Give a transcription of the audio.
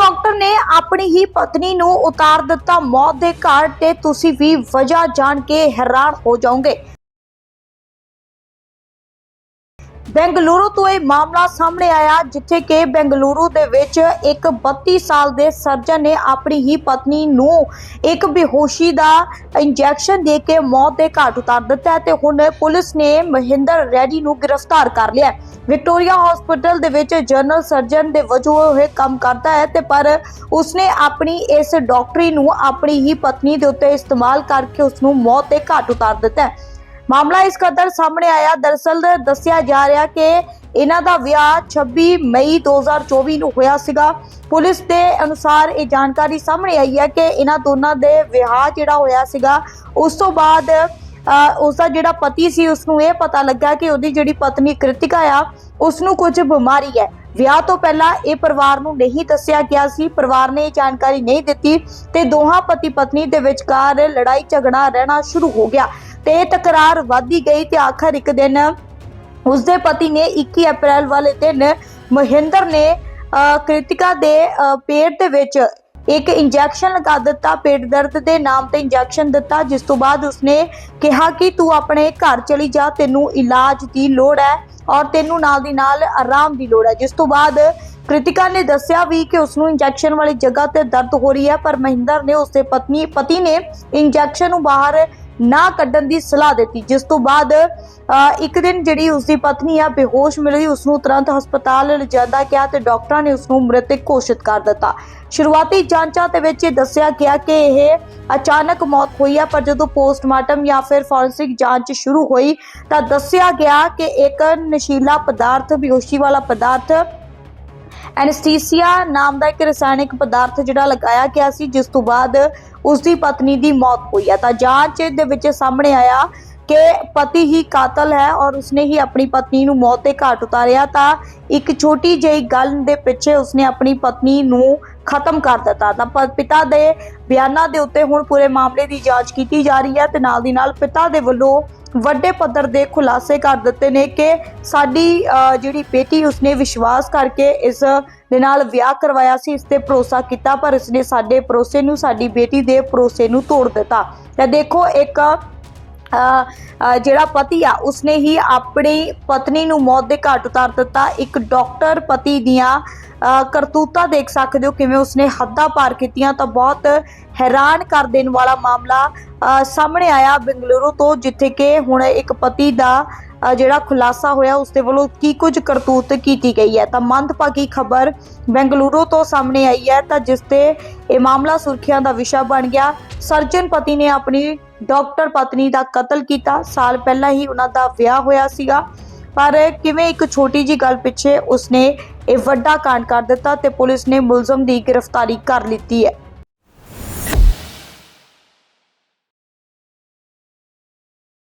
Doctor ਨੇ ਆਪਣੀ ਹੀ ਪਤਨੀ ਨੂੰ ਉਤਾਰ ਦਿੱਤਾ ਮੌਤ ਦੇ ਘਾਟ ਤੇ ਤੁਸੀਂ ਵੀ ਵਜ੍ਹਾ ਜਾਣ ਕੇ ਹੈਰਾਨ ਹੋ ਜਾਓਗੇ। ਬੈਂਗਲੁਰੂ ਤੋਂ ਇਹ ਮਾਮਲਾ ਸਾਹਮਣੇ ਆਇਆ, ਜਿੱਥੇ ਕਿ ਬੈਂਗਲੁਰੂ ਦੇ ਵਿੱਚ ਇੱਕ 32 ਸਾਲ ਦੇ ਸਰਜਨ ਨੇ ਆਪਣੀ ਹੀ ਪਤਨੀ ਨੂੰ ਇੱਕ ਬੇਹੋਸ਼ੀ ਦਾ ਇੰਜੈਕਸ਼ਨ ਦੇ ਕੇ ਮੌਤ ਦੇ ਘਾਟ ਉਤਾਰ ਦਿੱਤਾ ਤੇ ਹੁਣ ਪੁਲਿਸ ਨੇ ਮਹਿੰਦਰ ਰੈਡੀ ਨੂੰ ਗ੍ਰਿਫਤਾਰ ਕਰ ਲਿਆ ਵਿਕਟੋਰੀਆ ਹਸਪੀਟਲ ਦੇ ਵਿੱਚ ਜਨਰਲ ਸਰਜਨ ਦੇ ਵਜੋਂ ਇਹ ਕੰਮ ਕਰਦਾ ਹੈ ਤੇ ਪਰ ਉਸਨੇ ਆਪਣੀ ਇਸ ਡਾਕਟਰੀ ਨੂੰ ਆਪਣੀ ਹੀ ਪਤਨੀ ਦੇ ਉੱਤੇ ਇਸਤੇਮਾਲ ਕਰਕੇ ਉਸ ਨੂੰ ਮੌਤ ਦੇ ਘਾਟ ਉਤਾਰ ਦਿੱਤਾ ਹੈ। ਮਾਮਲਾ ਇਸ ਕਦਰ ਸਾਹਮਣੇ ਆਇਆ। ਦਰਅਸਲ ਦੱਸਿਆ ਜਾ ਰਿਹਾ ਕਿ ਇਹਨਾਂ ਦਾ ਵਿਆਹ 26 ਮਈ 2024 ਨੂੰ ਹੋਇਆ ਸੀਗਾ। ਪੁਲਿਸ ਦੇ ਅਨੁਸਾਰ ਇਹ ਜਾਣਕਾਰੀ ਸਾਹਮਣੇ ਆਈ ਹੈ ਕਿ ਇਹਨਾਂ ਦੋਨਾਂ ਦੇ ਵਿਆਹ ਜਿਹੜਾ ਹੋਇਆ ਸੀਗਾ ਉਸ ਤੋਂ ਬਾਅਦ ਅ, ਉਸ ਦਾ ਜਿਹੜਾ ਪਤੀ ਸੀ ਉਸ ਨੂੰ ਇਹ ਪਤਾ ਲੱਗਾ ਕਿ ਉਹਦੀ ਜਿਹੜੀ ਪਤਨੀ ਕ੍ਰਿਤਿਕਾ ਆ ਉਸ ਨੂੰ ਕੁਝ ਬਿਮਾਰੀ ਹੈ। ਵਿਆਹ ਤੋਂ ਪਹਿਲਾਂ ਇਹ ਪਰਿਵਾਰ ਨੂੰ ਨਹੀਂ ਦੱਸਿਆ ਗਿਆ ਸੀ। ਪਰਿਵਾਰ ਨੇ ਇਹ ਜਾਣਕਾਰੀ ਨਹੀਂ ਦਿੱਤੀ ਤੇ ਦੋਹਾਂ ਪਤੀ ਪਤਨੀ ਦੇ ਵਿਚਕਾਰ ਲੜਾਈ ਝਗੜਾ ਰਹਿਣਾ ਸ਼ੁਰੂ ਹੋ ਗਿਆ। ਤੇ ਤਕਰਾਰ ਵਧਦੀ ਗਈ ਤੇ ਆਖਰ ਇੱਕ ਦਿਨ ਉਸਦੇ ਪਤੀ ਨੇ 21 ਅਪ੍ਰੈਲ ਵਾਲੇ ਦਿਨ ਮਹਿੰਦਰ ਨੇ ਕ੍ਰਿਤਿਕਾ ਦੇ ਪੇਟ ਦੇ ਵਿੱਚ ਇੱਕ ਇੰਜੈਕਸ਼ਨ ਲਗਾ ਦਿੱਤਾ, ਪੇਟ ਦਰਦ ਦੇ ਨਾਮ ਤੇ ਇੰਜੈਕਸ਼ਨ ਦਿੱਤਾ, ਜਿਸ ਤੋਂ ਬਾਅਦ ਉਸਨੇ ਕਿਹਾ ਕਿ ਤੂੰ ਆਪਣੇ ਘਰ ਚਲੀ ਜਾ, ਤੈਨੂੰ ਇਲਾਜ ਦੀ ਲੋੜ ਹੈ ਔਰ ਤੈਨੂੰ ਨਾਲ ਦੀ ਨਾਲ ਆਰਾਮ ਦੀ ਲੋੜ ਹੈ। ਜਿਸ ਤੋਂ ਬਾਅਦ ਕ੍ਰਿਤਿਕਾ ਨੇ ਦੱਸਿਆ ਵੀ ਕਿ ਉਸ ਨੂੰ ਇੰਜੈਕਸ਼ਨ ਵਾਲੀ ਜਗ੍ਹਾ ਤੇ ਦਰਦ ਹੋ ਰਹੀ ਹੈ, ਪਰ ਮਹਿੰਦਰ ਨੇ ਉਸਦੇ ਪਤਨੀ, ਪਤੀ ਨੇ ਇੰਜੈਕਸ਼ਨ ਨੂੰ ਬਾਹਰ ਨਾ ਕੱਢਣ ਦੀ ਸਲਾਹ ਦਿੱਤੀ। ਜਿਸ ਤੋਂ ਬਾਅਦ ਇੱਕ ਦਿਨ ਜਿਹੜੀ ਉਸਦੀ ਪਤਨੀ ਆ, ਬੇਹੋਸ਼ ਮਿਲੀ ਉਸ ਨੂੰ ਤੁਰੰਤ ਹਸਪਤਾਲ ਲਿਜਾਂਦਾ ਗਿਆ ਤੇ ਡਾਕਟਰਾਂ ਨੇ ਉਸ ਨੂੰ ਮ੍ਰਿਤਕ ਘੋਸ਼ਿਤ ਕਰ ਦਿੱਤਾ। ਸ਼ੁਰੂਆਤੀ ਜਾਂਚਾਂ ਦੇ ਵਿੱਚ ਇਹ ਦੱਸਿਆ ਗਿਆ ਕਿ ਇਹ ਅਚਾਨਕ ਮੌਤ ਹੋਈ ਹੈ ਪਰ ਜਦੋਂ ਪੋਸਟਮਾਰਟਮ ਜਾਂ ਫਿਰ ਫੋਰੈਂਸਿਕ ਜਾਂਚ ਸ਼ੁਰੂ ਹੋਈ ਤਾਂ ਦੱਸਿਆ ਗਿਆ ਕਿ ਇੱਕ ਨਸ਼ੀਲਾ ਪਦਾਰਥ, ਬੇਹੋਸ਼ੀ ਵਾਲਾ ਪਦਾਰਥ ਐਨਸਥੀਸੀਆ ਨਾਮ ਦਾ ਇੱਕ ਰਸਾਇਣਿਕ ਪਦਾਰਥ ਜਿਹੜਾ ਲਗਾਇਆ ਗਿਆ ਸੀ, ਜਿਸ ਤੋਂ ਬਾਅਦ ਉਸ ਦੀ ਪਤਨੀ ਦੀ ਮੌਤ ਹੋਈ ਹੈ। ਤਾਂ ਜਾਂਚ ਦੇ ਵਿੱਚ ਸਾਹਮਣੇ ਆਇਆ ਕਿ ਪਤੀ ਹੀ ਕਾਤਲ ਹੈ ਔਰ ਉਸਨੇ ਹੀ ਆਪਣੀ ਪਤਨੀ ਨੂੰ ਮੌਤ ਦੇ ਘਾਟ ਉਤਾਰਿਆ। ਤਾਂ ਇੱਕ ਛੋਟੀ ਜਿਹੀ ਗੱਲ ਦੇ ਪਿੱਛੇ ਉਸਨੇ ਆਪਣੀ ਪਤਨੀ ਨੂੰ ਖਤਮ ਕਰ ਦਿੱਤਾ। ਤਾਂ ਪਿਤਾ ਦੇ ਬਿਆਨਾਂ ਦੇ ਉੱਤੇ ਹੁਣ ਪੂਰੇ ਮਾਮਲੇ ਦੀ ਜਾਂਚ ਕੀਤੀ ਜਾ ਰਹੀ ਹੈ ਤੇ ਨਾਲ ਦੀ ਨਾਲ ਪਿਤਾ ਦੇ ਵੱਲੋਂ ਵੱਡੇ ਪੱਧਰ ਦੇ ਖੁਲਾਸੇ ਕਰ ਦਿੱਤੇ ਨੇ ਕਿ ਸਾਡੀ ਅ, ਜਿਹੜੀ ਬੇਟੀ ਉਸਨੇ ਵਿਸ਼ਵਾਸ ਕਰਕੇ ਇਸ ਦੇ ਨਾਲ ਵਿਆਹ ਕਰਵਾਇਆ ਸੀ ਇਸ ਤੇ ਭਰੋਸਾ ਕੀਤਾ ਪਰ ਇਸਨੇ ਸਾਡੇ ਭਰੋਸੇ ਨੂੰ ਸਾਡੀ ਬੇਟੀ ਦੇ ਭਰੋਸੇ ਨੂੰ ਤੋੜ ਦਿੱਤਾ। ਤਾਂ ਦੇਖੋ ਇੱਕ ਜਿਹੜਾ ਪਤੀ ਆ ਉਸਨੇ ਹੀ ਆਪਣੀ ਪਤਨੀ ਨੂੰ ਮੌਤ ਦੇ ਘਾਟ ਉਤਾਰ ਦਿੱਤਾ। ਇੱਕ ਡਾਕਟਰ ਪਤੀ ਦੀਆਂ ਅ, ਦੇਖ ਸਕਦੇ ਹੋ ਕਿਵੇਂ ਉਸਨੇ ਹੱਦਾਂ ਪਾਰ ਕੀਤੀਆਂ ਤਾਂ ਬਹੁਤ ਹੈਰਾਨ ਕਰ ਦੇਣ ਵਾਲਾ ਮਾਮਲਾ ਸਾਹਮਣੇ ਆਇਆ ਬੰਗਲੁਰੂ ਤੋਂ ਜਿੱਥੇ ਕਿ ਹੁਣ ਇੱਕ ਪਤੀ ਦਾ ਜਿਹੜਾ ਖੁਲਾਸਾ ਹੋਇਆ ਉਸਦੇ ਵੱਲੋਂ ਕੀ ਕੁਝ ਕਰਤੂਤ ਕੀਤੀ ਗਈ ਹੈ। ਤਾਂ ਮੰਦਭਾਗੀ ਖਬਰ ਬੈਂਗਲੁਰੂ ਤੋਂ ਸਾਹਮਣੇ ਆਈ ਹੈ ਤਾਂ ਜਿਸ ਤੇ ਇਹ ਮਾਮਲਾ ਸੁਰਖੀਆਂ ਦਾ ਵਿਸ਼ਾ ਬਣ ਗਿਆ। ਸਰਜਨ ਪਤੀ ਨੇ ਆਪਣੀ ਡਾਕਟਰ ਪਤਨੀ ਦਾ ਕਤਲ ਕੀਤਾ। ਸਾਲ ਪਹਿਲਾਂ ਹੀ ਉਹਨਾਂ ਦਾ ਵਿਆਹ ਹੋਇਆ ਸੀਗਾ। ਪਰ ਕਿਵੇਂ ਇੱਕ ਛੋਟੀ ਜੀ ਗੱਲ ਪਿੱਛੇ ਉਸਨੇ ਇਹ ਵੱਡਾ ਕਾਂਡ ਕਰ ਦਿੱਤਾ ਤੇ ਪੁਲਿਸ ਨੇ ਮੁਲਜ਼ਮ ਦੀ ਗ੍ਰਿਫਤਾਰੀ ਕਰ ਲਿੱਤੀ ਹੈ।